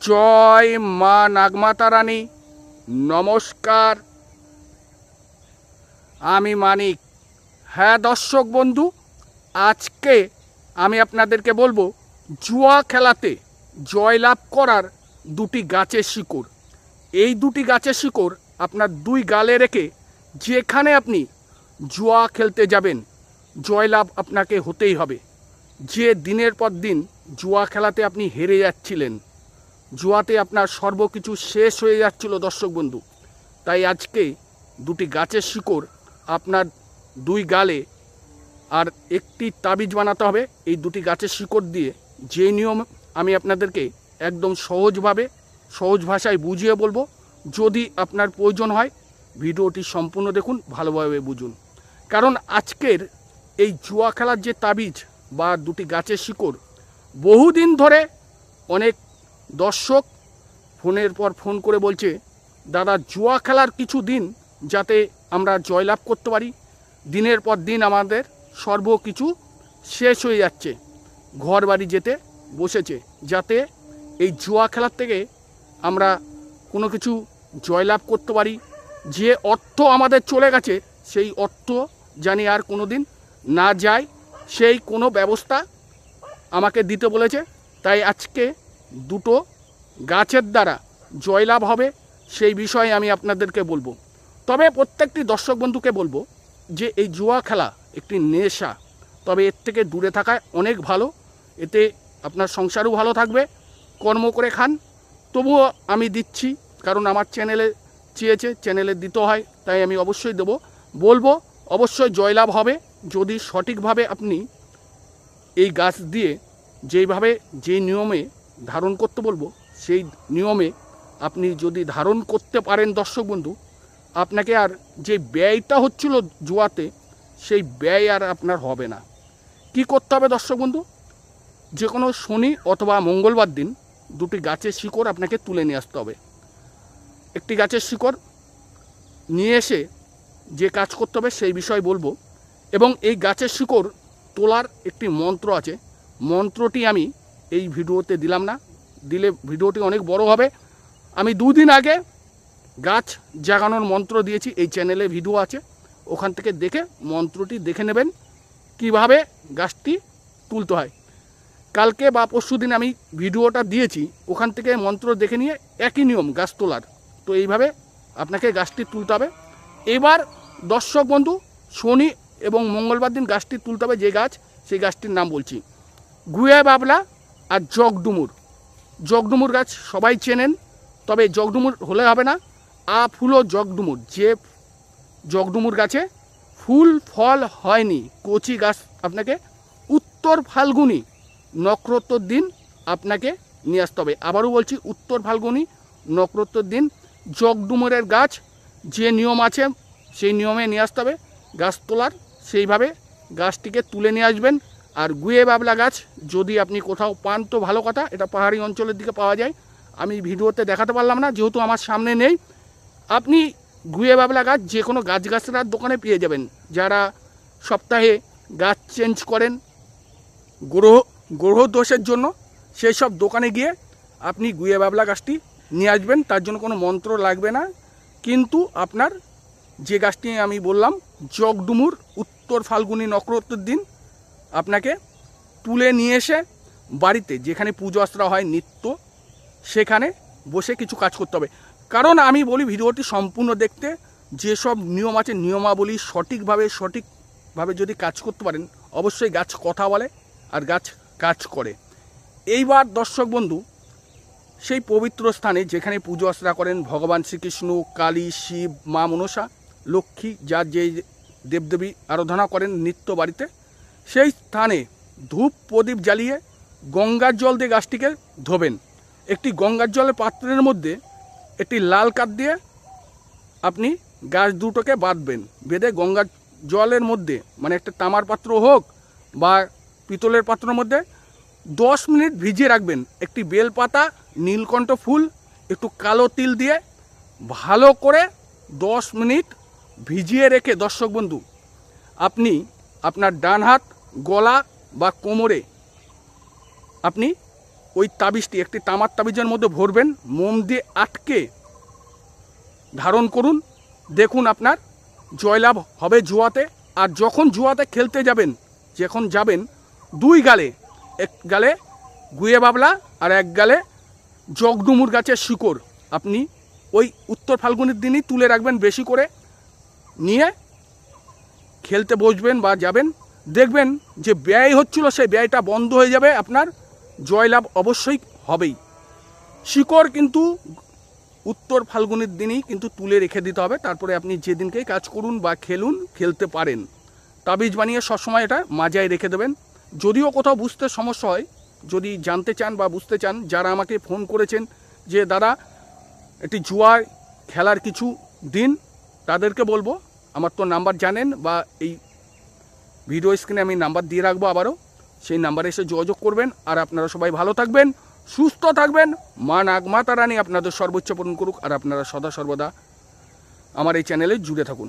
জয় মা নাগমাতা রানী। নমস্কার। আমি মানিক। হ্যাঁ দর্শক বন্ধু, আজকে আমি আপনাদেরকে বলব, জুয়া খেলাতে জয়লাভ করার দুটি গাছের শিকড়। এই দুটি গাছের শিকড় আপনার দুই গালে রেখে যেখানে আপনি জুয়া খেলতে যাবেন, জয়লাভ আপনাকে হতেই হবে। যে দিনের পর দিন জুয়া খেলাতে আপনি হেরে যাচ্ছিলেন। জুয়াতে আপনার সর্বকিছু শেষ হয়ে যাচ্ছিল, দর্শক বন্ধু। তাই আজকে দুটি গাছের শিকড় আপনার দুই গালে আর একটি তাবিজ বানাতে হবে। এই দুটি গাছের শিকড় দিয়ে যে নিয়ম আমি আপনাদেরকে একদম সহজভাবে, সহজ ভাষায় বুঝিয়ে বলব, যদি আপনার প্রয়োজন হয়, ভিডিওটি সম্পূর্ণ দেখুন, ভালোভাবে বুঝুন। কারণ আজকের এই জুয়া খেলার যে তাবিজ বা দুটি গাছের শিকড়, বহুদিন ধরে অনেক দর্শক ফোনের পর ফোন করে বলছে, দাদা, জুয়া খেলার কিছু দিন যাতে আমরা জয়লাভ করতে পারি। দিনের পর দিন আমাদের সর্ব কিছু শেষ হয়ে যাচ্ছে। ঘর বাড়ি যেতে বসেছে, যাতে এই জুয়া খেলার থেকে আমরা কোনো কিছু জয়লাভ করতে পারি। যে অর্থ আমাদের চলে গেছে, সেই অর্থ জানি আর কোনো দিন না যায়। সেই কোনো ব্যবস্থা আমাকে দিতে বলেছে। তাই আজকে দুটো গাছের দ্বারা জয়লাভ হবে, সেই বিষয়ে আমি আপনাদেরকে বলব। তবে প্রত্যেকটি দর্শক বন্ধুকে বলব যে এই জুয়া খেলা একটি নেশা। তবে এর থেকে দূরে থাকায় অনেক ভালো, এতে আপনার সংসারও ভালো থাকবে, কর্ম করে খান। তবুও আমি দিচ্ছি, কারণ আমার চ্যানেলে চেয়েছে, চ্যানেলে দিতে হয়, তাই আমি অবশ্যই দেবো। বলব, অবশ্যই জয়লাভ হবে, যদি সঠিকভাবে আপনি এই গাছ দিয়ে যেইভাবে যে নিয়মে ধারণ করতে বলব, সেই নিয়মে আপনি যদি ধারণ করতে পারেন দর্শক বন্ধু, আপনাকে আর যে ব্যয়টা হচ্ছিল জুয়াতে, সেই ব্যয় আর আপনার হবে না। কি করতে হবে দর্শক বন্ধু? যে কোনো শনি অথবা মঙ্গলবার দিন দুটি গাছের শিকড় আপনাকে তুলে নিয়ে আসতে হবে। একটি গাছের শিকড় নিয়ে এসে যে কাজ করতে হবে সেই বিষয় বলব, এবং এই গাছের শিকড় তোলার একটি মন্ত্র আছে। মন্ত্রটি আমি এই ভিডিওতে দিলাম না। দিলে ভিডিওটি অনেক বড় হবে। আমি দুদিন আগে গাছ জাগানোর মন্ত্র দিয়েছি, এই চ্যানেলে ভিডিও আছে। ওখান থেকে দেখে, মন্ত্রটি দেখে নেবেন, কীভাবে গাছটি তুলতে হয়। কালকে বা পরশু দিন আমি ভিডিওটা দিয়েছি, ওখান থেকে মন্ত্র দেখে নিয়ে একই নিয়ম, গাছ তোলার। তো এইভাবে আপনাকে গাছটি তুলতে হবে। এবার দর্শক বন্ধু, শনি এবং মঙ্গলবার দিন গাছটি তুলতে হবে, যে গাছ, সেই গাছটির নাম বলছি। গুয়া বাবলা আর জগডুমুর। জগডুমুর গাছ সবাই চেনেন, তবে জগডুমুর হলে হবে না। আ ফুলো জগডুমুর, যে জগডুমুর গাছে ফুল, ফল হয়নি, কচি গাছ আপনাকে উত্তর ফাল্গুনি নক্ষত্রর দিন আপনাকে নিয়ে আসতে হবে। আবারও বলছি, উত্তর ফাল্গুনি নক্ষত্রর দিন জগডুমুরের গাছ যে নিয়ম আছে, সেই নিয়মে নিয়ে আসতে হবে। গাছ তোলার, সেইভাবে গাছটিকে তুলে নিয়ে আসবেন। আর গুয়ে বাবলা গাছ, যদি আপনি কোথাও পান তো ভালো কথা, এটা পাহাড়ি অঞ্চলের দিকে পাওয়া যায়। আমি ভিডিওতে দেখাতে পারলাম না, যেহেতু আমার সামনে নেই। আপনি গুয়ে বাবলা গাছ যে কোনো গাছগাছরার দোকানে পেয়ে যাবেন। যারা সপ্তাহে গাছ চেঞ্জ করেন, গ্রহ গ্রহ দোষের জন্য সেই সব দোকানে গিয়ে আপনি গুয়ে বাবলা গাছটি নিয়ে আসবেন, তার জন্য কোনো মন্ত্র লাগবে না। কিন্তু আপনার যে গাছটি আমি বললাম, জগডুমুর উত্তর ফাল্গুনি নক্ষত্রের দিন আপনাকে তুলে নিয়ে এসে বাড়িতে যেখানে পুজো আশ্রা হয়, নিত্য, সেখানে বসে কিছু কাজ করতে হবে। কারণ আমি বলি ভিডিওটি সম্পূর্ণ দেখতে, যেসব নিয়ম আছে, নিয়মাবলী সঠিকভাবে সঠিকভাবে যদি কাজ করতে পারেন, অবশ্যই গাছ কথা বলে আর গাছ কাজ করে। এইবার দর্শক বন্ধু, সেই পবিত্র স্থানে যেখানে পুজো আশ্রা করেন ভগবান শ্রীকৃষ্ণ, কালী, শিব, মা, মনসা, লক্ষ্মী, যা যে দেবদেবী আরাধনা করেন নিত্য বাড়িতে সেই স্থানে ধূপ প্রদীপ জ্বালিয়ে গঙ্গার জল দিয়ে গাছটিকে ধোবেন। একটি গঙ্গার জলের পাত্রের মধ্যে একটি লাল কাঠ দিয়ে আপনি গাছ দুটোকে বাঁধবেন। বেঁধে গঙ্গার জলের মধ্যে মানে একটা তামার পাত্র হোক বা পিতলের পাত্রের মধ্যে দশ মিনিট ভিজিয়ে রাখবেন। একটি বেলপাতা, নীলকণ্ঠ ফুল, একটু কালো তিল দিয়ে ভালো করে দশ মিনিট ভিজিয়ে রেখে, দর্শক বন্ধু, আপনি আপনার ডান হাত গলা বা কোমরে আপনি ওই তাবিজটি, একটি তামার তাবিজের মধ্যে ভরবেন, মোম দিয়ে আটকে ধারণ করুন, দেখুন আপনার জয়লাভ হবে জুয়াতে। আর যখন জুয়াতে খেলতে যাবেন, যখন যাবেন, দুই গালে, এক গালে গুয়ে বাবলা আর এক গালে জগডুমুর গাছের শিকড় আপনি ওই উত্তর ফাল্গুনের দিনই তুলে রাখবেন বেশি করে। নিয়ে খেলতে বসবেন বা যাবেন দেখবেন যে ব্যয় হচ্ছিল, সেই ব্যয়টা বন্ধ হয়ে যাবে, আপনার জয়লাভ অবশ্যই হবেই। শিকড় কিন্তু উত্তর ফাল্গুনের দিনই কিন্তু তুলে রেখে দিতে হবে। তারপরে আপনি যেদিনকেই কাজ করুন বা খেলুন, খেলতে পারেন। তাবিজ বানিয়ে সবসময় এটা মাজায় রেখে দেবেন। যদিও কোথাও বুঝতে সমস্যা হয়, যদি জানতে চান বা বুঝতে চান, যারা আমাকে ফোন করেছেন যে, দাদা, একটি জুয়া খেলার কিছু দিন, তাদেরকে বলব, আমার তো নাম্বার জানেন বা এই ভিডিও স্ক্রিনে আমি নাম্বার দিয়ে রাখব আবারও। সেই নাম্বারে এসে যোগাযোগ করবেন আর আপনারা সবাই ভালো থাকবেন, সুস্থ থাকবেন। মা নাগমাতা রানী আপনাদের সর্বোচ্চ পূরণ করুক আর আপনারা সদা সর্বদা আমার এই চ্যানেলে জুড়ে থাকুন।